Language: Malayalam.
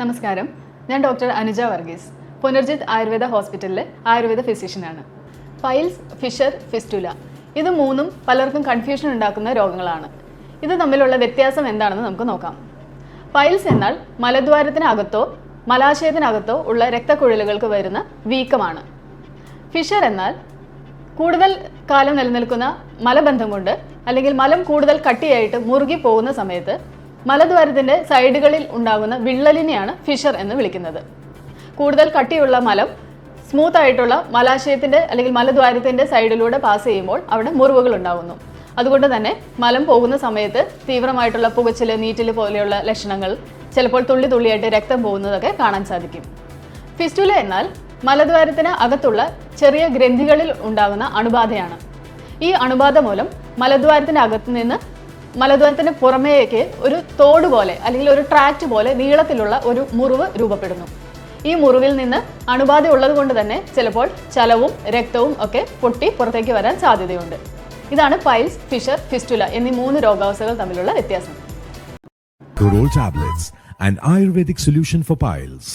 നമസ്കാരം. ഞാൻ ഡോക്ടർ അനുജ വർഗീസ്. പുനർജിത് ആയുർവേദ ഹോസ്പിറ്റലിലെ ആയുർവേദ ഫിസിഷ്യനാണ്. Piles fissure fistula. ഇത് മൂന്നും പലർക്കും കൺഫ്യൂഷൻ ഉണ്ടാക്കുന്ന രോഗങ്ങളാണ്. ഇത് തമ്മിലുള്ള വ്യത്യാസം എന്താണെന്ന് നമുക്ക് നോക്കാം. ഫൈൽസ് എന്നാൽ മലദ്വാരത്തിനകത്തോ മലാശയത്തിനകത്തോ ഉള്ള രക്തക്കുഴലുകൾക്ക് വരുന്ന വീക്കമാണ്. ഫിഷർ എന്നാൽ കൂടുതൽ കാലം നിലനിൽക്കുന്ന മലബന്ധം കൊണ്ട് അല്ലെങ്കിൽ മലം കൂടുതൽ കട്ടിയായിട്ട് മുറുകി പോകുന്ന സമയത്ത് മലദ്വാരത്തിന്റെ സൈഡുകളിൽ ഉണ്ടാകുന്ന വിള്ളലിനെയാണ് ഫിഷർ എന്ന് വിളിക്കുന്നത്. കൂടുതൽ കട്ടിയുള്ള മലം സ്മൂത്ത് ആയിട്ടുള്ള മലാശയത്തിന്റെ അല്ലെങ്കിൽ മലദ്വാരത്തിന്റെ സൈഡിലൂടെ പാസ് ചെയ്യുമ്പോൾ അവിടെ മുറിവുകൾ ഉണ്ടാകുന്നു. അതുകൊണ്ട് തന്നെ മലം പോകുന്ന സമയത്ത് തീവ്രമായിട്ടുള്ള പുകച്ചിൽ നീറ്റിൽ പോലെയുള്ള ലക്ഷണങ്ങൾ ചിലപ്പോൾ തുള്ളി തുള്ളിയായിട്ട് രക്തം പോകുന്നതൊക്കെ കാണാൻ സാധിക്കും. ഫിസ്റ്റുല എന്നാൽ മലദ്വാരത്തിന് അകത്തുള്ള ചെറിയ ഗ്രന്ഥികളിൽ ഉണ്ടാകുന്ന അണുബാധയാണ്. ഈ അണുബാധ മൂലം മലദ്വാരത്തിന് അകത്ത് നിന്ന് മലദ്വാരത്തിന് പുറമേക്ക് ഒരു തോട് പോലെ അല്ലെങ്കിൽ ഒരു ട്രാക്ട് പോലെ നീളത്തിലുള്ള ഒരു മുറിവ് രൂപപ്പെടുന്നു. ഈ മുറിവിൽ നിന്ന് അണുബാധ ഉള്ളത് കൊണ്ട് തന്നെ ചിലപ്പോൾ ചലവും രക്തവും ഒക്കെ പൊട്ടി പുറത്തേക്ക് വരാൻ സാധ്യതയുണ്ട്. ഇതാണ് പൈൽസ് ഫിഷർ ഫിസ്റ്റുല എന്നീ മൂന്ന് രോഗാവസ്ഥകൾ തമ്മിലുള്ള വ്യത്യാസം. Ayurvedic solution for piles.